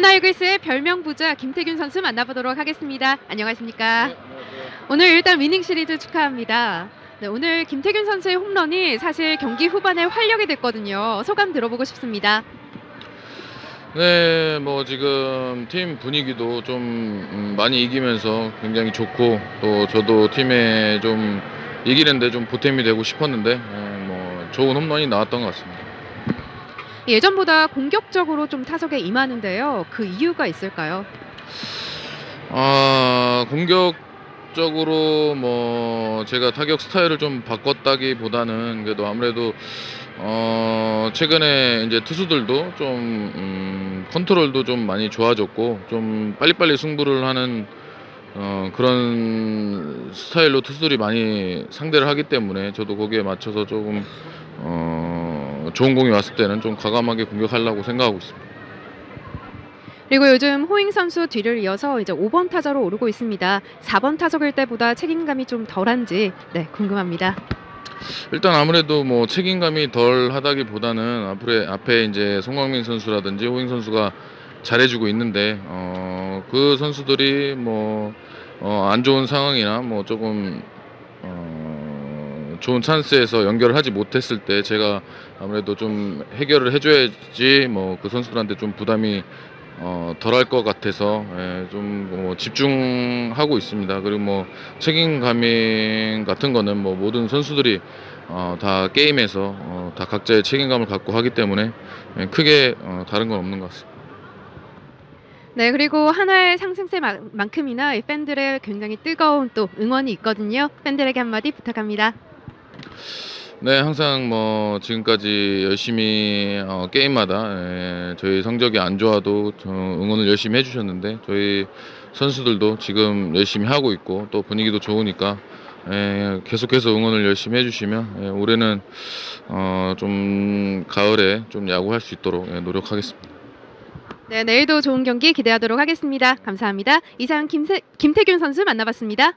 하나이글스의 별명 부자 김태균 선수 만나보도록 하겠습니다. 안녕하십니까? 오늘 일단 위닝 시리즈 축하합니다. 네, 오늘 김태균 선수의 홈런이 사실 경기 후반에 활력이 됐거든요. 소감 들어보고 싶습니다. 네, 뭐 지금 팀 분위기도 좀 음, 많이 이기면서 굉장히 좋고 또 저도 팀에 좀 이기는데 좀 보탬이 되고 싶었는데 예, 뭐 좋은 홈런이 나왔던 것 같습니다. 예전보다 공격적으로 좀 타석에 임하는데요. 그 이유가 있을까요? 아 공격적으로 뭐 제가 타격 스타일을 좀 바꿨다기보다는 그래도 아무래도 어 최근에 이제 투수들도 좀 음, 컨트롤도 좀 많이 좋아졌고 좀 빨리빨리 승부를 하는 어 그런 스타일로 투수들이 많이 상대를 하기 때문에 저도 거기에 맞춰서 조금 어 좋은 공이 왔을 때는 좀 과감하게 공격하려고 생각하고 있습니다. 그리고 요즘 호잉 선수 뒤를 이어서 이제 5번 타자로 오르고 있습니다. 4번 타석일 때보다 책임감이 좀 덜한지 네, 궁금합니다. 일단 아무래도 뭐 책임감이 덜 하다기보다는 앞에 앞에 이제 송광민 선수라든지 호잉 선수가 잘해주고 있는데 어, 그 선수들이 뭐안 좋은 상황이나 뭐 조금 어, 좋은 찬스에서 연결을 하지 못했을 때 제가 아무래도 좀 해결을 해줘야지 뭐 그 선수들한테 좀 부담이 어, 덜할 것 같아서 예, 좀뭐 집중하고 있습니다. 그리고 뭐 책임감 같은 거는 뭐 모든 선수들이 어, 다 게임에서 어, 다 각자의 책임감을 갖고 하기 때문에 예, 크게 어, 다른 건 없는 것 같습니다. 네, 그리고 하나의 상승세만큼이나 이 팬들의 굉장히 뜨거운 또 응원이 있거든요. 팬들에게 한마디 부탁합니다. 네, 항상 뭐 지금까지 열심히 어, 게임마다 예, 저희 성적이 안 좋아도 저 응원을 열심히 해주셨는데 저희 선수들도 지금 열심히 하고 있고 또 분위기도 좋으니까 예, 계속해서 응원을 열심히 해주시면 예, 올해는 어, 좀 가을에 좀 야구할 수 있도록 예, 노력하겠습니다. 네, 내일도 좋은 경기 기대하도록 하겠습니다. 감사합니다. 이상 김세, 김태균 선수 만나봤습니다.